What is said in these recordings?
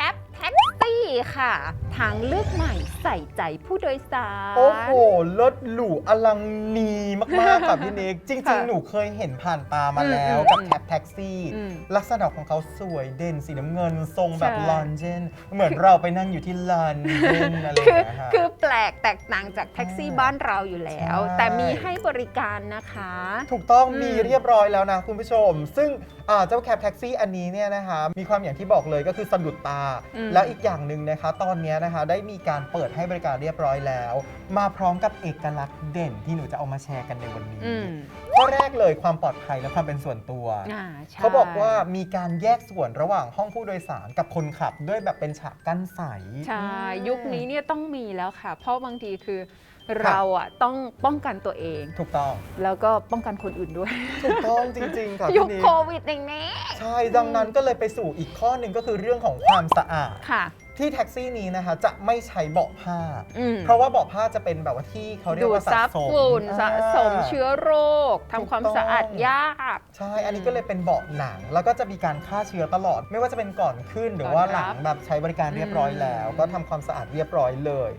แคป ซี่ค่ะ ทางเลือกใหม่ใส่ใจผู้โดยสาร โอ้โหลดหรูอลังนีมากๆค่ะพี่นิกจริงค่ะๆหนูเคยเห็นผ่านตามาแล้วอืมกับอืมแคปแท็กซี่ อืมลักษณะของเขาสวยเด่นสีน้ำเงิน ทรงแบบใช่ ลอนเจนเหมือนเราไปนั่งอยู่ที่ลอนเจนอะไรอคืย่างอเงี้ยค่ะ คือแปลกแตกต่างจากแท็กซี่อ่าบ้านเราอยู่แล้ว ใช่ แต่มีให้บริการนะคะ ถูกต้องอืมมีเรียบร้อยแล้วนะคุณผู้ชม ซึ่งอ่าเจ้าแคปแท็กซี่อันนี้เนี่ยนะคะมีความอย่างที่บอกเลยก็คือสะดุดตา อืมแล้วอีกอย่างหนึ่งนะคะ ตอนเนี้ยนะคะได้มีการเปิดให้บริการเรียบร้อยแล้ว มาพร้อมกับเอกลักษณ์เด่นที่หนูจะเอามาแชร์กันในวันนี้อืมข้อแรกเลยความปลอดภัยและความเป็นส่วนตัว อ่าใช่เขาบอกว่ามีการแยกส่วนระหว่างห้องผู้โดยสารกับคนขับด้วยแบบเป็นฉากกั้นใส ใช่อืมยุคนี้เนี่ยต้องมีแล้วค่ะ เพราะบางทีคือเราอะต้องป้องกันตัวเอง ถูกต้อง แล้วก็ป้องกันคนอื่นด้วย ถูกต้องจริง ๆ ค่ะยุคพี่นิกโควิดอย่างนี้ใช่ ดังนั้นก็เลยไปสู่อีกข้อหนึ่งก็คือเรื่องของความสะอาด ค่ะ ที่แท็กซี่นี้นะคะจะไม่ใช้เบาะผ้า อืม เพราะว่าเบาะผ้าจะเป็นแบบว่าที่เขาเรียกดูดว่าซัสะบสมฝุ่นสะสมา เชื้อโรคทำความถูกต้อง สะอาดยาก ใช่ อันนี้ก็เลยเป็นเบาะหนัง แล้วก็จะมีการฆ่าเชื้อตลอด ไม่ว่าจะเป็นก่อนขึ้นหรือว่าหลังแบบใช้บริการเรียบร้อยแล้วอืมก็ทำความสะอาดเรียบร้อยเลย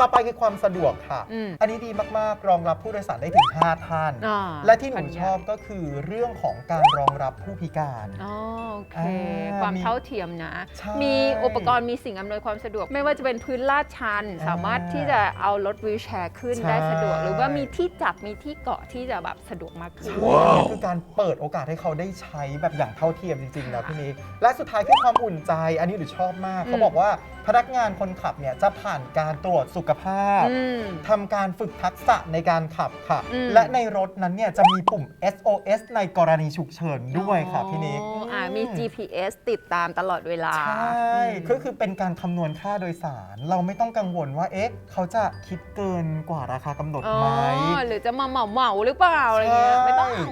ต่อไปคือความสะดวกค่ะ อืมอันนี้ดีมากๆ รองรับผู้โดยสารได้ถึง 5 ท่าน อ่าและที่หนูพันใหญ่ชอบก็คือเรื่องของการรองรับผู้พิการ อ๋อโอเค อ่าความมีเท่าเทียมนะ ใช่มีอุปกรณ์มีสิ่งอำนวยความสะดวก ไม่ว่าจะเป็นพื้นลาดชัน อ่าสามารถที่จะเอารถวีลแชร์ขึ้นใช่ได้สะดวกหรือว่ามีที่จับมีที่เกาะที่จะแบบสะดวกมากขึ้น ว้าว คือการเปิดโอกาสให้เขาได้ใช้แบบอย่างเท่าเทียมจริงๆนะพี่นิกและสุดท้ายคือความอุ่นใจ อันนี้หนูชอบมากอืมเขาบอกว่าพนักงานคนขับเนี่ยจะผ่านการตรวจสุขภาพ อืม ทำการฝึกทักษะในการขับค่ะ อืม และในรถนั้นเนี่ยจะมีปุ่ม SOS ในกรณีฉุกเฉินด้วยค่ะพี่นิกอ๋ออ่ามี GPS ติดตามตลอดเวลาใช่อืมก็คือเป็นการคำนวณค่าโดยสาร เราไม่ต้องกังวลว่าเอ๊ะเขาจะคิดเกินกว่าราคากำหนดอ๋อไหม หรือจะมาเหมาเหมาๆหรือเปล่าอะไรเงี้ยใช่ ไม่ต้องอืม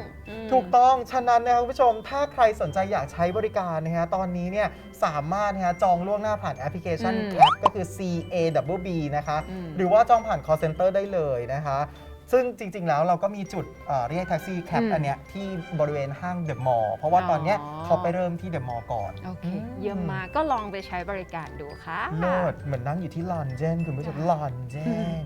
ถูกต้อง ฉะนั้นนะครับคุณผู้ชม ถ้าใครสนใจอยากใช้บริการนะฮะ ตอนนี้เนี่ยสามารถนะฮะจองล่วงหน้าผ่านแอปพลิเคชันอืม CAP ก็คือ C A W B นะคะ อืม หรือว่าจองผ่าน call center ได้เลยนะคะ ซึ่งจริง ๆ แล้วเราก็มีจุดเอ่อเรียกแท็กซี่แคปอืมอันเนี้ยที่บริเวณห้างเดอะมอลล์เพราะว่าตอนเนี้ยอ๋อ เขาไปเริ่มที่เดอะมอลล์ก่อนโอเค เยี่ยมมากก็ลองไปใช้บริการดูค่ะ เลิศเหมือนนั่งอยู่ที่ลอนเจนคุณผู้ชมลอนเจน